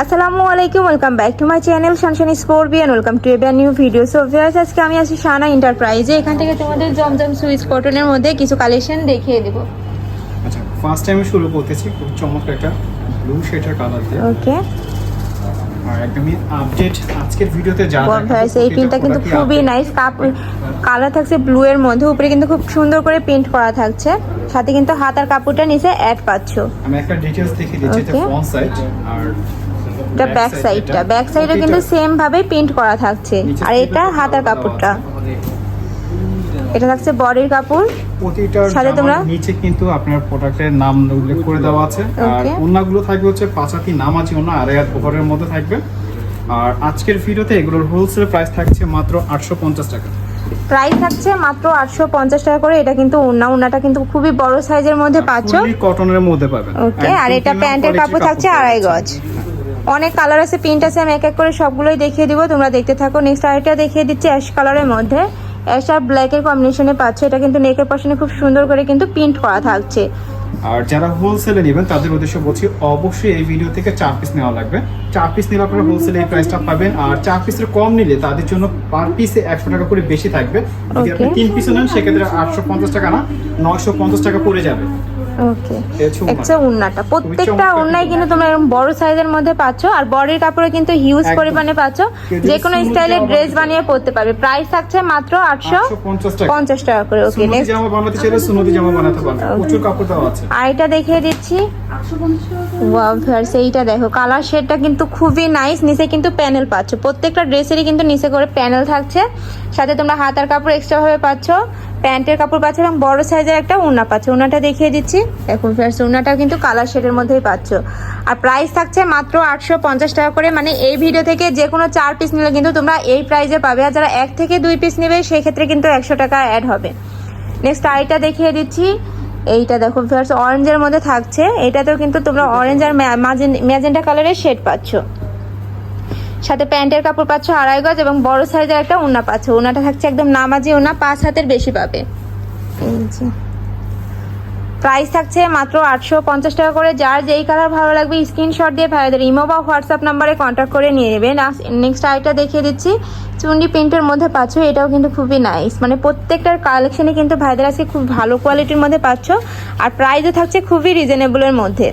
আসসালামু আলাইকুম welcome back to my channel সানশানি স্কোরবিয়ান ওয়েলকাম টু এবার নিউ ভিডিও সো ভিউয়ার্স আজকে আমি আছি শানা এন্টারপ্রাইজে এখান থেকে তোমাদের জমজম সুইচ কটনের মধ্যে কিছু কালেকশন দেখিয়ে দেব। আচ্ছা ফার্স্ট টাইম শুরু করতেছি। খুব চমৎকার একটা ব্লু শেডের কালার দিয়ে। ওকে আর একদমই আপডেট আজকের ভিডিওতে যা ভিউয়ার্স এই কিন্তু খুবই নাইস কাপ কালার থাকছে ব্লু এর মধ্যে। উপরে কিন্তু খুব সুন্দর করে প্রিন্ট করা থাকছে। সাথে কিন্তু হাতার কাপড়টা নিচে অ্যাড পাচ্ছ। আমি একটা ডিটেইলস দেখিয়ে দিচ্ছি এটা ফ্রন্ট সাইড আর এটা ব্যাক সাইডটা ব্যাক সাইডে কিন্তু সেম ভাবে প্রিন্ট করা থাকছে। আর এটা হাতার কাপড়টা। এটা থাকছে বডির কাপড়। প্রতিটার সাথে তোমরা- নিচে কিন্তু আপনার প্রোডাক্টের নাম উল্লেখ করে দেওয়া আছে। আর. থাকবে হচ্ছে পাঁচাতি নামাজি ওনা ওভারের মধ্যে থাকবে। আর আজকের ভিডিওতে এগুলোর হোলসেল প্রাইস থাকছে মাত্র আটশো পঞ্চাশ টাকা। প্রাইস থাকছে মাত্র আটশো পঞ্চাশ টাকা করে। এটা কিন্তু ওড়না ওড়নাটা কিন্তু খুবই বড় সাইজের মধ্যে পাচ্ছ। কটনের মধ্যে পাবেন। ওকে আর এটা প্যান্টের কাপড় থাকছে আড়াই গজ। অনেক কালার আছে প্রিন্ট আছে আমি এক এক করে সবগুলোই দেখিয়ে দিব। তোমরা দেখতে থাকো। নেক্সট আরেকটা দেখিয়ে দিচ্ছি অ্যাশ কালারের মধ্যে। অ্যাশ আর ব্ল্যাকের কম্বিনেশনে পাচ্ছে। এটা কিন্তু নেকের পাশে খুব সুন্দর করে কিন্তু প্রিন্ট করা থাকছে। আর যারা হোলসেলে নেবেন তাদের উদ্দেশ্য বলছি অবশ্যই এই ভিডিও থেকে চার পিস নেওয়া লাগবে। চার পিস নিলে আপনারা হোলসেলে এই প্রাইসটা পাবেন। আর চার পিসের কম নিলে তাদের জন্য পার পিসে একশো টাকা করে বেশি থাকবে। যদি আপনি তিন পিস নেন সেক্ষেত্রে আটশো পঞ্চাশ টাকা না নয়শো পঞ্চাশ টাকা পড়ে যাবে। ওকে। একটা উন্নাটা। প্রত্যেকটা উন্নায় কিন্তু তোমরা এরকম বড় সাইজের মধ্যে পাচ্ছ আর বডির কাপড়ে কিন্তু হিউজ পরিমাণে পাচ্ছ। যে কোনো স্টাইলের ড্রেস বানিয়ে পরতে পারবে। প্রাইস থাকছে মাত্র আটশো আটশো পঞ্চাশ টাকা। করে ওকে নেক্সট জামা বানাতে চাইলে সুনতি জামা বানাতে পারবেন প্রচুর কাপড় দেওয়া আছে। আর এটা দেখিয়ে দিচ্ছি। ওয়াও ভিউয়ার্স এইটা দেখো। কালার শেডটা কিন্তু খুবই নাইস নিচে কিন্তু প্যানেল পাচ্ছ। প্রত্যেকটা ড্রেসেরই কিন্তু নিচে করে প্যানেল থাকছে। সাথে তোমরা হাতার কাপড় এক্সট্রা ভাবে পাচ্ছ। প্যান্টের কাপড় পাচ্ছ এবং বড় সাইজের একটা উন্না পাচ্ছ। উন্নাটা দেখিয়ে দিচ্ছি। দেখো ভিউয়ার্স উন্নাটাও কিন্তু কালার শেডের মধ্যেই পাচ্ছ। আর প্রাইস থাকছে মাত্র আটশো পঞ্চাশ টাকা করে। মানে এই ভিডিও থেকে যে কোনো চার পিস নিলে কিন্তু তোমরা এই প্রাইসে পাবে। আর যারা এক থেকে দুই পিস নেবে সেই ক্ষেত্রে কিন্তু একশো টাকা অ্যাড হবে। নেক্সট আরেকটা দেখিয়ে দিচ্ছি। এইটা দেখো ফিয়ার্স অরেঞ্জের মধ্যে থাকছে। এটাতেও কিন্তু তোমরা অরেঞ্জ আর ম্যাজেন্টা কালারের শেড পাচ্ছ। সাথে প্যান্টের কাপড় পাচ্ছ আড়াই গজ এবং বড় সাইজের একটা উন্না পাচ্ছ। উন্নাটা থাকছে একদম নামাজি উন্না পাঁচ হাতের বেশি পাবে। প্রাইস থাকছে মাত্র আটশো পঞ্চাশ টাকা করে। যার যেই কালার ভালো লাগবে স্ক্রিনশট দিয়ে ভাইদের ইমো বা হোয়াটসঅ্যাপ নাম্বারে কন্ট্যাক্ট করে নিয়ে নেবেন। নেক্সট আরেকটা দেখিয়ে দিচ্ছি। চুন্ডি প্রিন্টের মধ্যে পাচ্ছ, এটাও কিন্তু খুবই নাইস মানে প্রত্যেকটার কালেকশনে কিন্তু ভাইদের আজকে খুব ভালো কোয়ালিটির মধ্যে পাচ্ছ। আর প্রাইসও থাকছে খুবই রিজনেবলের মধ্যে।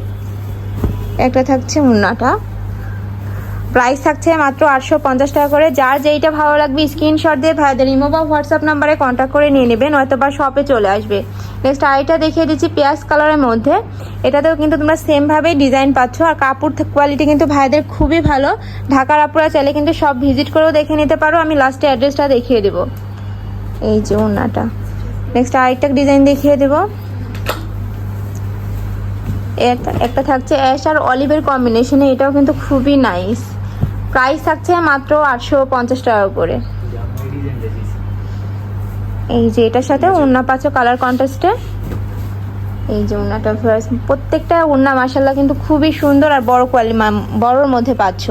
একটা থাকছে উন্নাটা প্রাইস থাকছে মাত্র আটশো পঞ্চাশ টাকা করে। যার যেইটা ভালো লাগবে, স্ক্রিনশট দিয়ে ভাইদের ইমো বা হোয়াটসঅ্যাপ নাম্বারে কন্ট্যাক্ট করে নিয়ে নেবেন হয়তো বা শপে চলে আসবে। নেক্সট আরেকটা দেখিয়ে দিচ্ছি পেঁয়াজ কালারের মধ্যে। এটাতেও কিন্তু তোমরা সেমভাবেই ডিজাইন পাচ্ছ, আর কাপড় কোয়ালিটি কিন্তু ভাইদের খুবই ভালো। ঢাকার আপুরা চাইলে কিন্তু সব ভিজিট করেও দেখে নিতে পারো। আমি লাস্টে অ্যাড্রেসটা দেখিয়ে দেবো। এই যে ওনাটা। নেক্সট আরেকটা ডিজাইন দেখিয়ে দেবো। একটা থাকছে অ্যাশ আর অলিভের কম্বিনেশনে এটাও কিন্তু খুবই নাইস প্রাইস থাকছে মাত্র আটশো পঞ্চাশ টাকা করে এই যে এটার সাথে ওড়না পাচ্ছ কালার কন্ট্রাস্টে এই যে first প্রত্যেকটা ওড়না মাসাল্লাহ কিন্তু খুবই সুন্দর আর বড় কোয়ালিটি বড়র মধ্যে পাচ্ছ।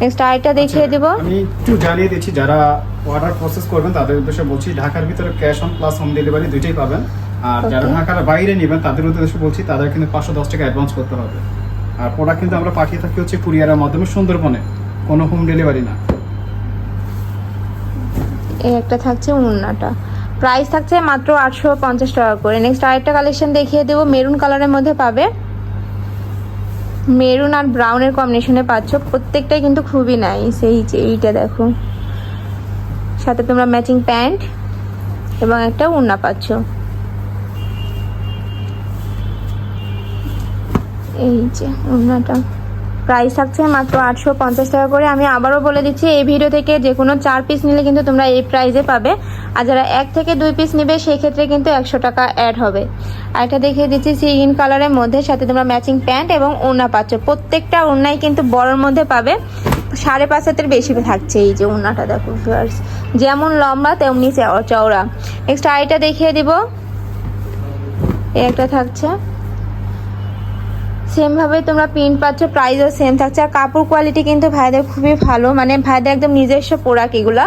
নেক্সট আরেকটা দেখিয়ে দেবো। আমি একটু জানিয়ে দিচ্ছি যারা অর্ডার প্রসেস করবেন তাদের উদ্দেশ্যে বলছি ঢাকার ভিতরে cash on plus home delivery দুইটাই পাবেন। আর যারা ঢাকার বাইরে নেবেন তাদের উদ্দেশ্যে বলছি তাদের কিন্তু পাঁচশো দশ টাকা অ্যাডভান্স করতে হবে। আর প্রোডাক্ট কিন্তু আমরা পাঠিয়ে থাকি হচ্ছে কুরিয়ারের মাধ্যমে সুন্দরবনে। কোনো হোম ডেলিভারি না। এই একটা থাকছে উন্নাটা। প্রাইস থাকছে মাত্র আটশো পঞ্চাশ টাকা করে। নেক্সট আরেকটা কালেকশন দেখিয়ে দেবো। মেরুন কালারের মধ্যে পাবে। মেরুন আর ব্রাউনের কম্বিনেশনে পাচ্ছ। প্রত্যেকটাই কিন্তু খুবই নাইস এই যে এইটা দেখো। সাথে তোমরা ম্যাচিং প্যান্ট এবং একটা উন্না পাচ্ছ। এই যে উন্নাটা। প্রাইস থাকছে মাত্র আটশো পঞ্চাশ টাকা করে। আমি আবারও বলে দিচ্ছি, এই ভিডিও থেকে যে কোনো চার পিস নিলে কিন্তু তোমরা এই প্রাইসে পাবে। আর যারা এক থেকে দুই পিস নেবে সেই ক্ষেত্রে কিন্তু একশো টাকা অ্যাড হবে। আর এটা দেখিয়ে দিচ্ছি সিগিন কালারের মধ্যে সাথে তোমরা ম্যাচিং প্যান্ট এবং ওড়না পাচ্ছ। প্রত্যেকটা ওড়নাই কিন্তু বড়র মধ্যে পাবে। সাড়ে পাঁচ হাতের বেশি থাকছে এই যে ওড়নাটা, দেখো যেমন লম্বা, তেমনি চও- চওড়া। নেক্সট আইটা দেখিয়ে দিব। এই একটা থাকছে। সেম ভাবে তোমরা প্রিন্ট পাচ্ছ প্রাইসও সেম থাকছে। আর কাপড় কোয়ালিটি কিন্তু ভাইদের খুবই ভালো মানে ভাইদের একদম নিজস্ব প্রোডাক্ট এগুলা।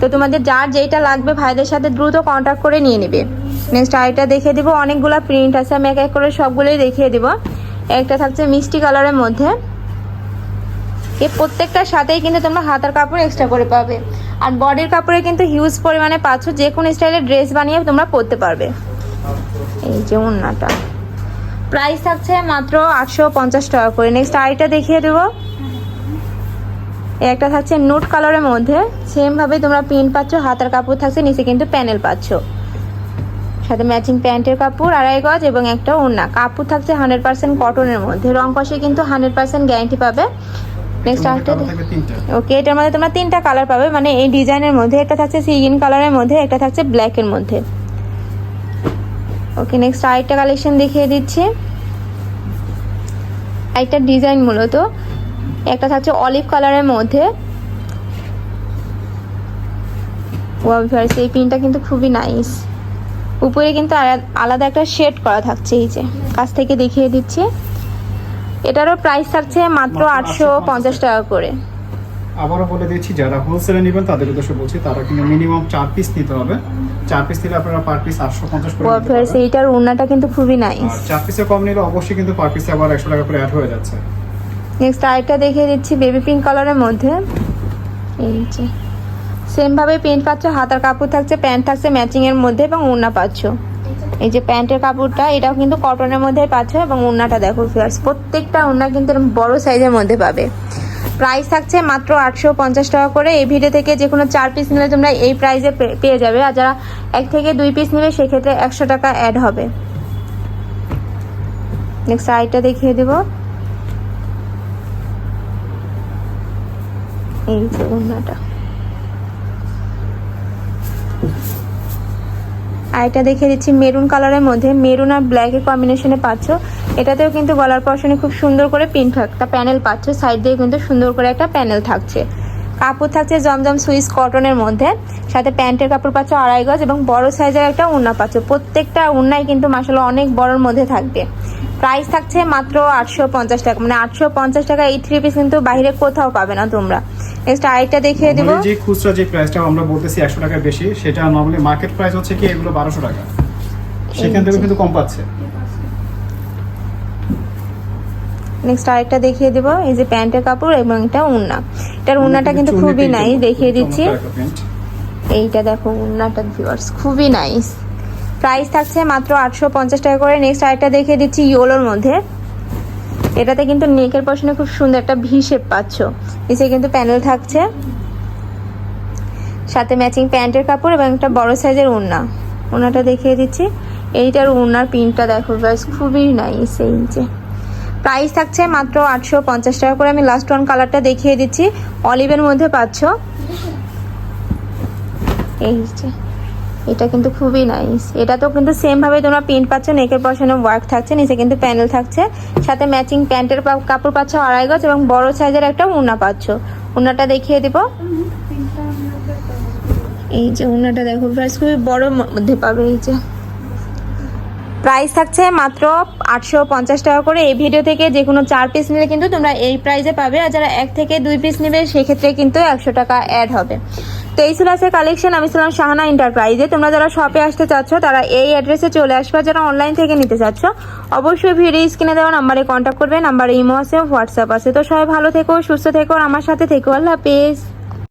তো তোমাদের যার যেটা লাগবে ভাইদের সাথে দ্রুত কন্ট্যাক্ট করে নিয়ে নেবে। নেক্সট আরেকটা দেখিয়ে দিব, অনেকগুলো প্রিন্ট আছে, আমি এক এক করে সবগুলোই দেখিয়ে দিব। একটা থাকছে মিষ্টি কালারের মধ্যে। ওকে প্রত্যেকটার সাথেই কিন্তু তোমরা হাতার কাপড় এক্সট্রা করে পাবে। আর বডির কাপড়ে কিন্তু হিউজ পরিমাণে পাচ্ছ যে কোনো স্টাইলের ড্রেস বানিয়ে তোমরা পরতে পারবে। এই যে ওড়নাটা প্রাইস থাকছে মাত্র আটশো পঞ্চাশ টাকা করে। নেক্সট আইটা দেখিয়ে দেবো। একটা থাকছে নোট কালারের মধ্যে। সেম ভাবে তোমরা প্রিন্ট পাচ্ছ হাতার কাপড় থাকছে নিচে কিন্তু প্যানেল পাচ্ছ। সাথে ম্যাচিং প্যান্টের কাপড় আড়াই গজ এবং একটা ওড়না। কাপড় থাকছে হান্ড্রেড পার্সেন্ট কটনের মধ্যে। রং কষে কিন্তু হান্ড্রেড পার্সেন্ট গ্যারান্টি পাবে। নেক্সট আরেকটা ওকে এটার মধ্যে তোমরা তিনটা কালার পাবে। মানে এই ডিজাইনের মধ্যে একটা থাকছে সিগিন কালারের মধ্যে একটা থাকছে ব্ল্যাকের মধ্যে। ওকে নেক্সট আরেকটা কালেকশন দেখিয়ে দিচ্ছি। আরেকটা ডিজাইন মূলত। একটা থাকছে অলিভ কালারের মধ্যে। এই পিনটা কিন্তু খুবই নাইস উপরে কিন্তু আলা- আলাদা একটা শেড করা থাকছে এই যে। কাছ থেকে দেখিয়ে দিচ্ছি। এটারও প্রাইস থাকছে মাত্র মাত্র আটশো পঞ্চাশ। টাকা করে। আবারও বলে দিচ্ছি যারা হোলসেলে নেবেন তাদের উদ্দেশ্যে বলছি তারা কিন্তু মিনিমাম চার পিস নিতে হবে। চার পিস নিলে আপনারা পার পিস আটশো পঞ্চাশ করে এইটার ওড়নাটা কিন্তু খুবই নাইস চার পিসে কম নিলে অবশ্যই কিন্তু পার পিসে আবার একশো টাকা করে অ্যাড হয়ে যাচ্ছে। নেক্সট আরেকটা দেখিয়ে দিচ্ছি বেবি পিঙ্ক কালারের মধ্যে। এই যে সেম ভাবে প্যান্ট পাচ্ছ হাতার কাপড় থাকছে প্যান্ট থাকছে ম্যাচিং এর মধ্যে এবং ওড়না পাচ্ছ। এই যে প্যান্টের কাপড়টা এটাও কিন্তু কটনের মধ্যে পাচ্ছ এবং ওড়নাটা দেখো ফিয়ার্স প্রত্যেকটা ওড়না কিন্তু বড় সাইজের মধ্যে পাবে। প্রাইস থাকছে মাত্র আটশো পঞ্চাশ টাকা করে। এই ভিডিও থেকে যে কোনো চার পিস নিলে তোমরা এই প্রাইসে পেয়ে যাবে। আর যারা এক থেকে দুই পিস নেবে, সেক্ষেত্রে একশো টাকা অ্যাড হবে। নেক্সট আইটা দেখিয়ে দেবো। এই যে ওড়নাটা। আর এটা দেখে দিচ্ছি, মেরুন কালারের মধ্যে, মেরুন আর ব্ল্যাকের কম্বিনেশনে পাচ্ছ। এটাতেও কিন্তু গলার পশনে খুব সুন্দর করে প্রিন্ট একটা প্যানেল পাচ্ছ। সাইড দিয়ে কিন্তু সুন্দর করে একটা প্যানেল থাকছে। কাপড় থাকছে জমজম সুইস কটনের মধ্যে। সাথে প্যান্টের কাপড় পাচ্ছ আড়াই গজ এবং বড় সাইজের একটা উন্না পাচ্ছ। প্রত্যেকটা উন্নায় কিন্তু মাসাল অনেক বড়র মধ্যে থাকবে। প্রাইস থাকছে মাত্র আটশো পঞ্চাশ টাকা। মানে আটশো পঞ্চাশ টাকা এই থ্রি পিস কিন্তু বাইরে কোথাও পাবে না তোমরা। নেক্সট আরেকটা দেখিয়ে দেবো। যে খুচরা যে প্রাইসটা আমরা বলতেছি একশো টাকা বেশি সেটা নর্মালি মার্কেট প্রাইস হচ্ছে কি এগুলো বারোশো টাকা। সেখান থেকে কিন্তু কম পাচ্ছে। নেক্সট আরেকটা দেখিয়ে দেবো। এই যে প্যান্টের কাপড় এবং এটা উন্না। এটার উন্নাটা কিন্তু খুবই নাই দেখিয়ে দিচ্ছি। এইটা দেখো উন্নাটা ভিউয়ার্স খুবই নাইস প্রাইস থাকছে মাত্র আটশো পঞ্চাশ টাকা করে। নেক্সট আরেকটা দেখিয়ে দিচ্ছি ইয়োলোর মধ্যে। এটাতে কিন্তু নেকের পশনে খুব সুন্দর একটা ভি শেপ পাচ্ছ। নিচে কিন্তু প্যানেল থাকছে। সাথে ম্যাচিং প্যান্টের কাপড় এবং একটা বড় সাইজের উন্না ওনাটা দেখিয়ে দিচ্ছি। এইটার উন্নার পিনটা দেখো ব্যাস খুবই নাইস এই যে। প্রাইস থাকছে মাত্র আটশো পঞ্চাশ টাকা করে। আমি লাস্ট ওয়ান কালারটা দেখিয়ে দিচ্ছি। অলিভের মধ্যে পাচ্ছ। এই যে। এটা কিন্তু খুবই নাইস এটা তো কিন্তু সেম ভাবে তোমরা প্রিন্ট পাচ্ছ নেকের পশনে ওয়ার্ক থাকছে, নিচে কিন্তু প্যানেল থাকছে। সাথে ম্যাচিং প্যান্টের কাপড় পাচ্ছ আড়াই গজ এবং বড় সাইজের একটা উন্না পাচ্ছ। উন্নাটা দেখিয়ে দিব। এই যে উন্নাটা দেখো প্রাইস খুবই বড় মধ্যে পাবে এই যে। প্রাইস থাকছে মাত্র আটশো পঞ্চাশ টাকা করে। এই ভিডিও থেকে যে কোনো চার পিস নিলে কিন্তু তোমরা এই প্রাইসে পাবে। আর যারা এক থেকে দুই পিস নেবে, সেক্ষেত্রে কিন্তু একশো টাকা অ্যাড হবে। তো এই ছিল কালেকশন আমি ছিলাম শাহানা এন্টারপ্রাইজে তোমরা যারা শপে আসতে চাচ্ছ, তারা এই অ্যাড্রেসে চলে আসবে যারা অনলাইন থেকে নিতে চাচ্ছ, অবশ্যই ভিডিও স্ক্রিনে দেওয়া নাম্বারে কন্ট্যাক্ট করবে। নাম্বারে ইমো আছে হোয়াটসঅ্যাপ আছে। তো সবাই ভালো থেকো, সুস্থ থেকো, আর আমার সাথে থেকো। আল্লাহ হাফেজ।